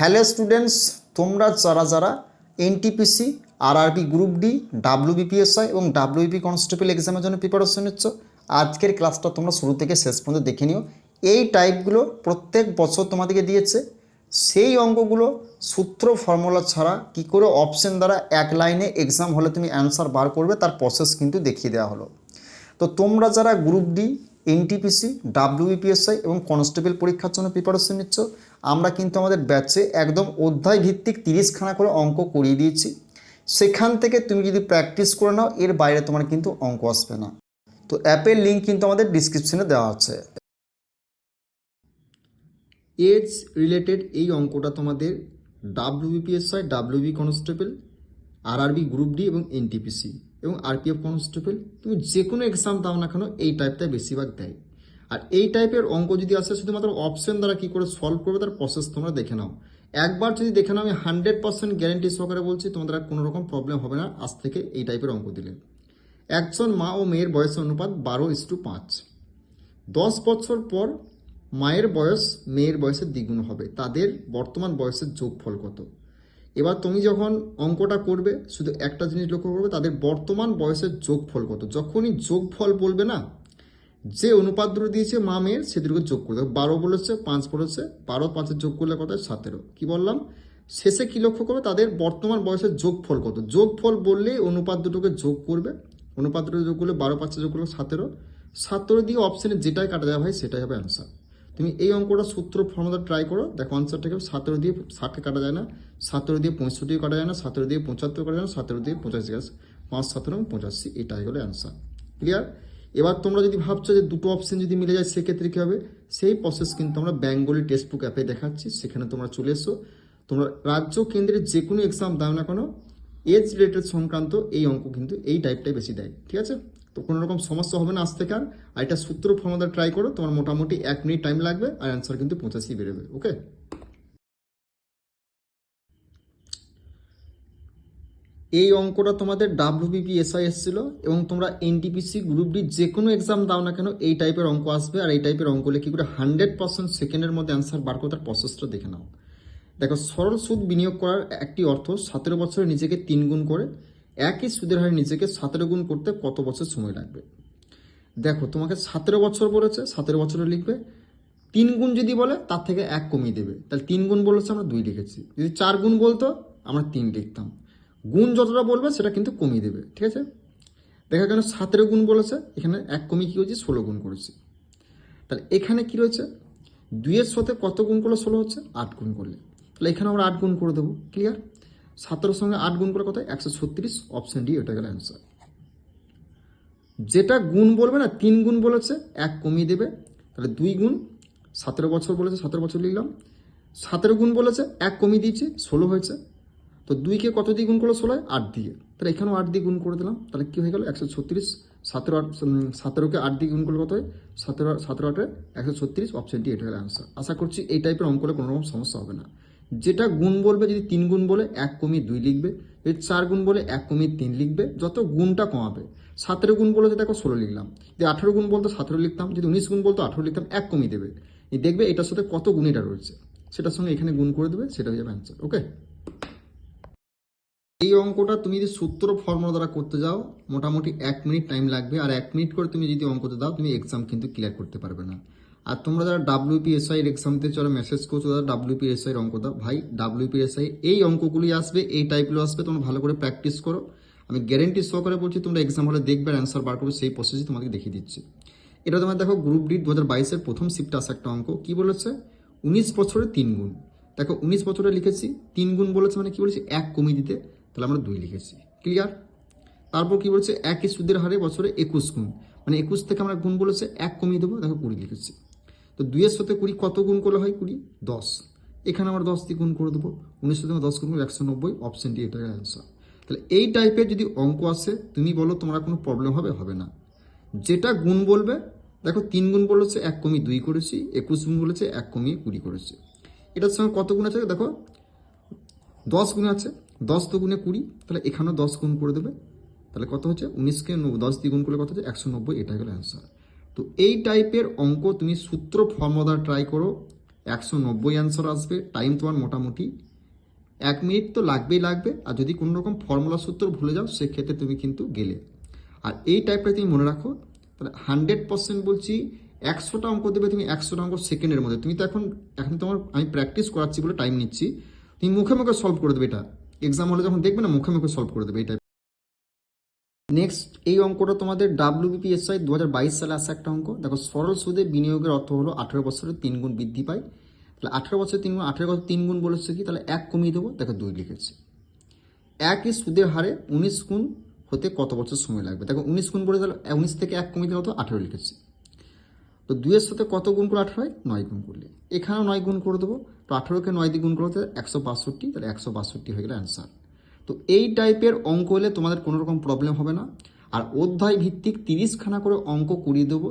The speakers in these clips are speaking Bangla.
হ্যালো স্টুডেন্টস, তোমরা যারা যারা NTPC RRB group D WBPSI এবং ডাব্লিউবি কনস্টেবল এক্সামের জন্য প্রিপারেশন নিচ্ছ, আজকের ক্লাসটা তোমরা শুরু থেকে শেষ পর্যন্ত দেখে নিও। এই টাইপগুলো প্রত্যেক বছর তোমাদেরকে দিয়েছে। সেই অঙ্কগুলো সূত্র ফর্মুলা ছাড়া কি করে অপশন দ্বারা এক লাইনে এক্সাম হলে তুমি অ্যান্সার বার করবে, তার প্রসেস কিন্তু দেখিয়ে দেওয়া হলো। তো তোমরা যারা গ্রুপ ডি এনটিপিসি ডাব্লিউবিপিএসআই এবং কনস্টেবল পরীক্ষার জন্য প্রিপারেশন নিচ্ছ। আমরা কিন্তু আমাদের ব্যাচে একদম অধ্যায় ভিত্তিক তিরিশখানা করে অঙ্ক করিয়ে দিয়েছি। সেখান থেকে তুমি যদি প্র্যাকটিস করে নাও, এর বাইরে তোমার কিন্তু অঙ্ক আসবে না। তো অ্যাপের লিঙ্ক কিন্তু আমাদের ডিসক্রিপশনে দেওয়া আছে। এজ রিলেটেড এই অঙ্কটা তোমাদের WBPSI WB constable RRB group D এবং এনটিপিসি এবং আরপিএফ কনস্টেবল তুমি যে কোনো এক্সাম দাও না কেন, এই টাইপটা বেশিরভাগ দেয়। আর এই টাইপের অঙ্ক যদি আসে, শুধুমাত্র অপশন দ্বারা কি করে সলভ করবে, তার প্রসেস তোমরা দেখে নাও। একবার যদি দেখে নাও, আমি হান্ড্রেড পার্সেন্ট গ্যারেন্টি সহকারে বলছি, তোমাদের আর কোনো রকম প্রবলেম হবে না, আজ থেকে এই টাইপের অঙ্ক দিলে। একজন মা ও মেয়ের বয়সের অনুপাত বারো ইস টু পাঁচ। দশ বছর পর মায়ের বয়স মেয়ের বয়সের দ্বিগুণ হবে। তাদের বর্তমান বয়সের যোগফল কত? এবার তুমি যখন অঙ্কটা করবে, শুধু একটা জিনিস লক্ষ্য করবে, তাদের বর্তমান বয়সের যোগফল কত? যখনই যোগফল বলবে না, যে অনুপাত দুটো দিয়েছে মা মেয়ের, সে দুটোকে যোগ করে বারো বলেছে, পাঁচ বলেছে, বারো পাঁচের যোগ করলে কত সতেরো। কি বললাম? শেষে কি লক্ষ্য করবে তাদের বর্তমান বয়সের যোগফল কত? যোগফল বললে অনুপাত দুটোকে যোগ করবে। অনুপাত দুটো যোগ করলে বারো পাঁচে যোগ করলে সতেরো। সতেরো দিয়ে অপশনে যেটাই কাটা যাবে ভাই সেটাই হবে অ্যান্সার তুমি এই অঙ্কটা সূত্র ফর্মুলা ট্রাই করো। দেখো আনসারটাকে সতেরো দিয়ে ষাটকে কাটা যায় না, সতেরো দিয়ে পঁয়ষট্টিও কাটা যায় না, সতেরো দিয়ে পঁচাত্তর কাটা যায় না, সতেরো দিয়ে পঁচাশি গেছে পাঁচ, সতেরো, পঁচাশি, এটাই হলো অ্যান্সার ক্লিয়ার এবার তোমরা যদি ভাবছ যে দুটো অপশন যদি মিলে যায়, সেক্ষেত্রে কী হবে? সেই প্রসেস কিন্তু আমরা বেঙ্গলি টেক্সট বুক অ্যাপে দেখাচ্ছি, সেখানে তোমরা চলে এসো। তোমরা রাজ্য কেন্দ্রের যে কোনো এক্সাম দাও না কেন এজ রিলেটেড সংক্রান্ত এই অঙ্ক কিন্তু এই টাইপটাই বেশি দেয়, ঠিক আছে? তো কোনো রকম সমস্যা হবে না আজ থেকে আর। আর এটা সূত্র ফর্মুলা ট্রাই করো, তোমার মোটামুটি এক মিনিট টাইম লাগবে আর অ্যান্সার কিন্তু পঁচাশি বেরোবে ওকে এই অঙ্কটা তোমাদের ডাব্লিউবিপি এসআই এসেছিল এবং তোমরা এনটিপিসি গ্রুপ ডি যে কোনো এক্সাম দাও না কেন, এই টাইপের অঙ্ক আসবে। আর এই টাইপের অঙ্ক হলে কি করে হান্ড্রেড পার্সেন্ট সেকেন্ডের মধ্যে অ্যান্সার বার করে তার প্রসেসটা দেখে নাও। দেখো, সরল সুদ বিনিয়োগ করার একটি অর্থ সতেরো বছরে নিজেকে তিন গুণ করে, একই সুদের হারে নিজেকে সতেরো গুণ করতে কত বছর সময় লাগবে? দেখো, তোমাকে সতেরো বছর বলেছে, সতেরো বছরে লিখবে। তিন গুণ যদি বলে, তার থেকে এক কমিয়ে দেবে। তাহলে তিন গুণ বলেছে আমরা দুই লিখেছি। যদি চার গুণ বলতো, আমরা তিন লিখতাম। গুণ যতটা বলবে, সেটা কিন্তু কমিয়ে দেবে, ঠিক আছে? দেখা গেল সতেরো গুণ বলেছে, এখানে এক কমিয়ে কী হয়েছে ষোলো গুণ করেছি। তাহলে এখানে কি রয়েছে? দুইয়ের সাথে কত গুণ করলে ষোলো হচ্ছে? আট গুণ করলে। তাহলে এখানে আমরা আট গুণ করে দেবো ক্লিয়ার সতেরোর সঙ্গে আট গুণ করে কত? একশো ছত্রিশ অপশন ডি এটা গেল অ্যান্সার যেটা গুণ বলবে না, তিন গুণ বলেছে, এক কমিয়ে দেবে, তাহলে দুই গুণ, সতেরো বছর বলেছে, সতেরো বছর লিখলাম। সতেরো গুণ বলেছে, এক কমিয়ে দিয়েছি, ষোলো হয়েছে। তো দুইকে কত দিয়ে গুণ করল? ষোলো আট দিয়ে। তাহলে এখানেও আট দিয়ে গুণ করে দিলাম, তাহলে কী হয়ে গেল? একশো ছত্রিশ, সতেরো আট সতেরোকে আট দিয়ে গুণ করলে কত হয়? সতেরো সতেরো আটে একশো ছত্রিশ অপশনটি এটা হলো অ্যান্সার আশা করছি এই টাইপের অঙ্কলে কোনো রকম সমস্যা হবে না। যেটা গুণ বলবে যদি তিন গুণ বলে, এক কমিয়ে দুই লিখবে। যদি চার গুণ বলে, এক কমিয়ে তিন লিখবে। যত গুণটা কমাবে। সতেরো গুণ বলে দেখো ষোলো লিখলাম। যদি আঠেরো গুণ বলতো, সতেরো লিখতাম। যদি উনিশ গুণ বলতো, আঠেরো লিখতাম, এক কমিয়ে দেবে। দেখবে এটার সাথে কত গুণ এটা রয়েছে। সেটার সঙ্গে এখানে গুণ করে দেবে, সেটা হয়ে যাবে অ্যান্সার ওকে এই অঙ্কটা তুমি যদি সূত্র ফর্মুলা দ্বারা করতে যাও, মোটামুটি এক মিনিট টাইম লাগবে। আর এক মিনিট করে তুমি যদি অঙ্কতে দাও, তুমি এক্সাম কিন্তু ক্লিয়ার করতে পারবে না। আর তোমরা যারা ডাব্লিউপিএসআই এর এক্সাম দিতে চলো মেসেজ করছ যারা ডাব্লিউপিএসআই এর অঙ্ক দাও। ভাই ডাব্লিউপিএসআই এই অঙ্কগুলি আসবে, এই টাইপগুলো আসবে, তোমরা ভালো করে প্র্যাকটিস করো। আমি গ্যারেন্টি সহকারে বলছি, তোমরা এক্সাম হলে দেখবে অ্যান্সার বার করবে, সেই প্রসেসই তোমাকে দেখিয়ে দিচ্ছি। এটা তোমার দেখো গ্রুপ ডি দু হাজার বাইশের প্রথম শিফটে আসা একটা অঙ্ক। কী বলেছে? উনিশ বছরে তিন গুণ। দেখো, উনিশ বছরে লিখেছি, তিন গুণ বলেছে মানে কী বলেছি? এক কমিয়ে দিতে। তাহলে আমরা দুই লিখেছি। ক্লিয়ার তারপর কী বলেছে? একই সুদের হারে বছরে একুশ গুণ। মানে একুশ থেকে আমরা গুণ বলেছে, এক কমিয়ে দেবো, দেখো কুড়ি লিখেছি। তো দুইয়ের সাথে কুড়ি কত গুণ করলে হয় কুড়ি? দশ। এখানে আমরা দশ দিয়ে গুণ করে দেবো। উনিশ সাথে দশ গুণ করলে একশো নব্বই অপশন ডি এটা অ্যান্সার তাহলে এই টাইপের যদি অঙ্ক আসে, তুমি বলো তোমার কোনো প্রবলেম হবে? হবে না। যেটা গুণ বলবে, দেখো তিন গুণ বলেছে এক কমিয়ে দুই করেছি, একুশ গুণ বলেছে এক কমিয়ে কুড়ি করেছি। এটার সঙ্গে কত গুণ আছে? দেখো, দশ গুণ আছে, দশ তো গুণে কুড়ি, তাহলে এখানেও দশ গুণ করে দেবে। তাহলে কত হচ্ছে? উনিশকে দশ দিয়ে গুণ করলে কত হচ্ছে? একশো নব্বই এটা গেল অ্যান্সার তো এই টাইপের অঙ্ক তুমি সূত্র ফর্মুলা ট্রাই করো। একশো নব্বই অ্যান্সার আসবে টাইম তোমার মোটামুটি। এক মিনিট তো লাগবেই লাগবে, আর যদি কোনো রকম ফর্মুলা সূত্র ভুলে যাও, সেক্ষেত্রে তুমি কিন্তু গেলে। আর এই টাইপটা তুমি মনে রাখো, তাহলে হান্ড্রেড পার্সেন্ট বলছি, একশোটা অঙ্ক দেবে তুমি একশোটা অঙ্ক সেকেন্ডের মধ্যে। তুমি তো এখন এখন তোমার, আমি প্র্যাকটিস করাচ্ছি বলে টাইম নিচ্ছি। তুমি মুখে মুখে সলভ করে দেবে এটা। এক্সাম হলে যখন দেখবে না, মুখে মুখে সলভ করে দেবে টাইপ নেক্সট এই অঙ্কটা তোমাদের ডাব্লিউবিপিএসআই দু হাজার বাইশ সালে আসা একটা অঙ্ক। দেখো, সরল সুদে বিনিয়োগের অর্থ হলো আঠেরো বছরে তিন গুণ বৃদ্ধি পায়। তাহলে আঠেরো বছরে তিন গুণ, আঠেরো বছর তিন গুণ বলেছে কি? তাহলে এক কমিয়ে দেবো, দেখো দুই লিখেছে। একই সুদের হারে উনিশ গুণ হতে কত বছর সময় লাগবে? দেখো, উনিশ গুণ বলে তাহলে উনিশ থেকে এক কমিয়ে দেওয়া কত আঠেরো লিখেছে। তো দুইয়ের সাথে কত গুণ করে আঠেরো হয়? নয় গুণ করলে। এখানেও নয় গুণ করে দেবো। তো আঠেরোকে নয় দিয়ে গুণ করতে একশো বাষট্টি, তাহলে একশো বাষট্টি হয়ে গেলে অ্যান্সার তো এই টাইপের অঙ্ক হলে তোমাদের কোনো রকম প্রবলেম হবে না। আর অধ্যায় ভিত্তিক তিরিশখানা করে অঙ্ক করিয়ে দেবো।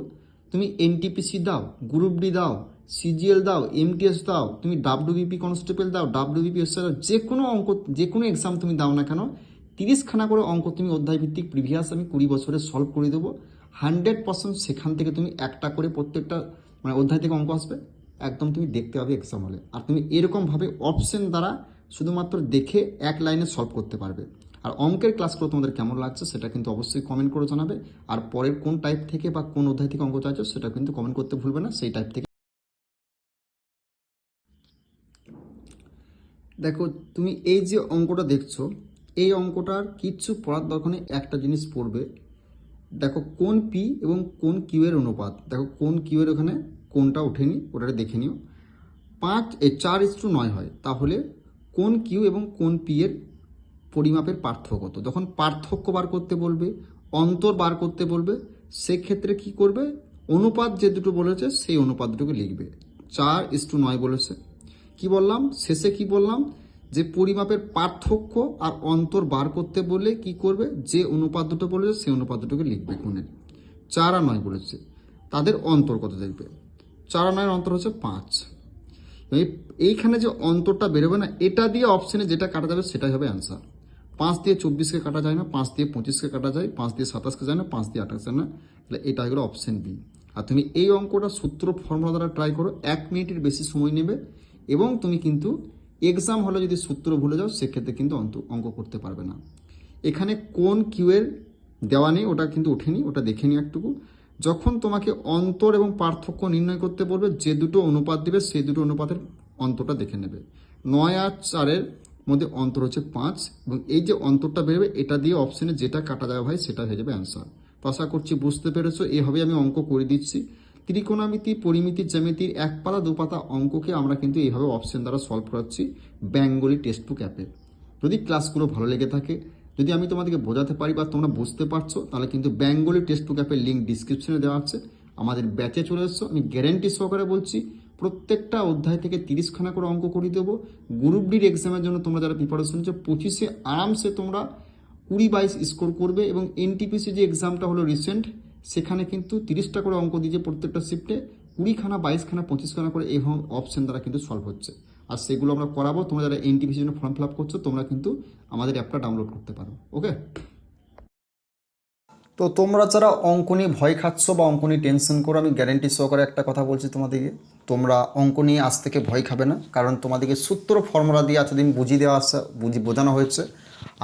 তুমি এনটিপিসি দাও গ্রুপ ডি দাও সিজিএল দাও এমটিএস দাও, তুমি ডাব্লিউবিপি কনস্টেবল দাও ডাব্লিউবিপি এস দাও, যে কোনো অঙ্ক, যে কোনো এক্সাম তুমি দাও না কেন, তিরিশখানা করে অঙ্ক তুমি অধ্যায় ভিত্তিক প্রিভিয়াস আমি কুড়ি বছরে সলভ করে দেবো। হান্ড্রেড পার্সেন্ট সেখান থেকে তুমি একটা করে প্রত্যেকটা মানে অধ্যায় থেকে অঙ্ক আসবে। একদম তুমি দেখতে পাবে এক্সাম হলে আর তুমি এরকমভাবে অপশন দ্বারা শুধুমাত্র দেখে এক লাইনে সলভ করতে পারবে। আর অঙ্কের ক্লাসগুলো তোমাদের কেমন লাগছে সেটা কিন্তু অবশ্যই কমেন্ট করে জানাবে। আর পরের কোন টাইপ থেকে বা কোন অধ্যায় থেকে অঙ্ক চাইছো সেটা কিন্তু কমেন্ট করতে ভুলবে না, সেই টাইপ থেকে। দেখো, তুমি এই যে অঙ্কটা দেখছ, এই অঙ্কটার কিচ্ছু পড়ার দরকার নেই, একটা জিনিস পড়বে। দেখো, কোন পি এবং কোন কিউ এর অনুপাত। দেখো, কোন কিউ এর ওখানে কোনটা ওঠেনি ওটা দেখে নিও। পাঁচ চার ইস নয় হয়, তাহলে কোন কিউ এবং কোন পি এর পরিমাপের পার্থক্য কত? যখন পার্থক্য বার করতে বলবে, অন্তর বার করতে বলবে, সেক্ষেত্রে কি করবে? অনুপাত যে দুটো বলেছে, সেই অনুপাত দুটোকে লিখবে। চার ইস টু নয় বলেছে। কি বললাম? শেষে কি বললাম? যে পরিমাপের পার্থক্য আর অন্তর বার করতে বললে কি করবে? যে অনুপাত দুটো বলেছে, সেই অনুপাত দুটোকে লিখবে কোণের চার আর নয় বলেছে। তাদের অন্তর কত দেখবে? চার আর নয়ের অন্তর হচ্ছে পাঁচ। এইখানে যে অন্তরটা বেরোবে না, এটা দিয়ে অপশনে যেটা কাটা যাবে সেটাই হবে অ্যান্সার পাঁচ দিয়ে চব্বিশকে কাটা যায় না, পাঁচ দিয়ে পঁচিশকে কাটা যায়, পাঁচ দিয়ে সাতাশকে যায় না, পাঁচ দিয়ে আঠাশ যায় না, তাহলে এটা গেলো অপশন বি আর তুমি এই অঙ্কটা সূত্র ফর্মুলা দ্বারা ট্রাই করো, এক মিনিটের বেশি সময় নেবে এবং তুমি কিন্তু এক্সাম হলে যদি সূত্র ভুলে যাও, সেক্ষেত্রে কিন্তু অন্ত- অঙ্ক করতে পারবে না। এখানে কোন কিউয়ের দেওয়া নেই, ওটা কিন্তু ওঠেনি, ওটা দেখে নিও একটুকু। যখন তোমাকে অন্তর এবং পার্থক্য নির্ণয় করতে বলবে, যে দুটো অনুপাত দিবে, সেই দুটো অনুপাতের অন্তরটা দেখে নেবে। নয় আর চারের মধ্যে অন্তর হচ্ছে পাঁচ, এবং এই যে অন্তরটা বেরোবে, এটা দিয়ে অপশনে যেটা কাটা যাবে ভাই, সেটা হয়ে যাবে অ্যান্সার তো আশা করছি বুঝতে পেরেছ এভাবে আমি অঙ্ক করে দিচ্ছি। ত্রিকোণামিতি, পরিমিতি, জ্যামিতির এক পাতা, দু পাতা অঙ্ককে আমরা কিন্তু এইভাবে অপশন দ্বারা সলভ করাচ্ছি বেঙ্গলি টেক্সট বুক অ্যাপে যদি ক্লাসগুলো ভালো লেগে থাকে যদি আমি তোমাদেরকে বোঝাতে পারি বা তোমরা বুঝতে পারছ, তাহলে কিন্তু বেঙ্গলি টেক্সট বুক অ্যাপের লিঙ্ক ডিসক্রিপশনে দেওয়া আছে। আমাদের ব্যাচে চলে এসছো। আমি গ্যারেন্টি সহকারে বলছি, প্রত্যেকটা অধ্যায় থেকে তিরিশখানা করে অঙ্ক করে দেবো। গ্রুপ ডির এক্সামের জন্য তোমরা যারা প্রিপারেশন নিচ্ছ, পঁচিশে আরামসে তোমরা কুড়ি বাইশ স্কোর করবে এবং এনটিপিসি যে এক্সামটা হলো রিসেন্ট সেখানে কিন্তু তিরিশটা করে অঙ্ক দিয়েছে প্রত্যেকটা শিফটে কুড়িখানা, বাইশখানা, পঁচিশখানা করে এই অপশন দ্বারা কিন্তু সলভ হচ্ছে। আর সেগুলো আমরা করাবো। তোমরা যারা এনটিপিসির জন্য ফর্ম ফিল আপ করছ, তোমরা কিন্তু আমাদের অ্যাপটা ডাউনলোড করতে পারো। ওকে তো তোমরা যারা অঙ্ক নিয়ে ভয় খাচ্ছ বা অঙ্ক নিয়ে টেনশন করো, আমি গ্যারেন্টি সহকারে একটা কথা বলছি তোমাদেরকে। তোমরা অঙ্ক নিয়ে আজ থেকে ভয় খাবে না, কারণ তোমাদেরকে সূত্র ফর্মুলা দিয়ে এতদিন বুঝিয়ে দেওয়া আসা বুঝি বোঝানো হয়েছে।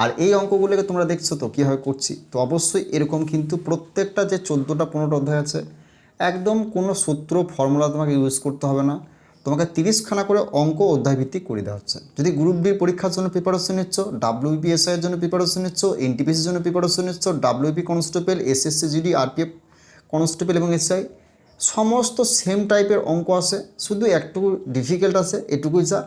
আর এই অঙ্কগুলোকে তোমরা দেখছ তো, কীভাবে করছি? তো অবশ্যই এরকম কিন্তু প্রত্যেকটা যে চোদ্দোটা, পনেরোটা অধ্যায় আছে, একদম কোনো সূত্র ফর্মুলা তোমাকে ইউজ করতে হবে না। তোমাকে তিরিশখানা করে অঙ্ক অধ্যায় ভিত্তিক করে দেওয়া হচ্ছে। যদি গ্রুপ ডি পরীক্ষার জন্য প্রিপারেশন নিচ্ছ ডাব্লিউবিএসআই এর জন্য প্রিপারেশন নিচ্ছ এনটিপিসির জন্য প্রিপারেশন নিচ্ছ WP constable SSC GD RPF constable এবং এসআই সমস্ত সেম টাইপের অঙ্ক আছে, শুধু একটু ডিফিকাল্ট আছে, এটুকুই যা।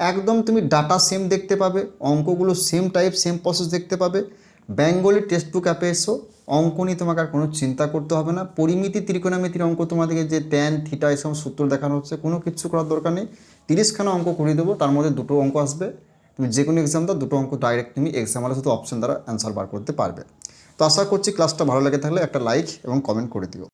একদম তুমি ডাটা সেম দেখতে পাবে, অঙ্কগুলো সেম টাইপ সেম প্রসেস দেখতে পাবে। বেঙ্গলি টেক্সট বুক অ্যাপে এসো অঙ্ক নিয়ে তোমাকে আর কোনো চিন্তা করতে হবে না। পরিমিতি ত্রিকোণামিতির অঙ্ক তোমাদেরকে যে ট্যান থিটা এসব সূত্র দেখানো হচ্ছে, কোনো কিছু করার দরকার নেই। তিরিশখানা অঙ্ক করিয়ে দেবো, তার মধ্যে দুটো অঙ্ক আসবে। তুমি যে কোনো এক্সাম দাও, দুটো অঙ্ক ডাইরেক্ট তুমি এক্সাম হলে শুধু অপশন দ্বারা অ্যান্সার বার করতে পারবে। তো আশা করছি ক্লাসটা ভালো লাগে থাকলে একটা লাইক এবং কমেন্ট করে দিও।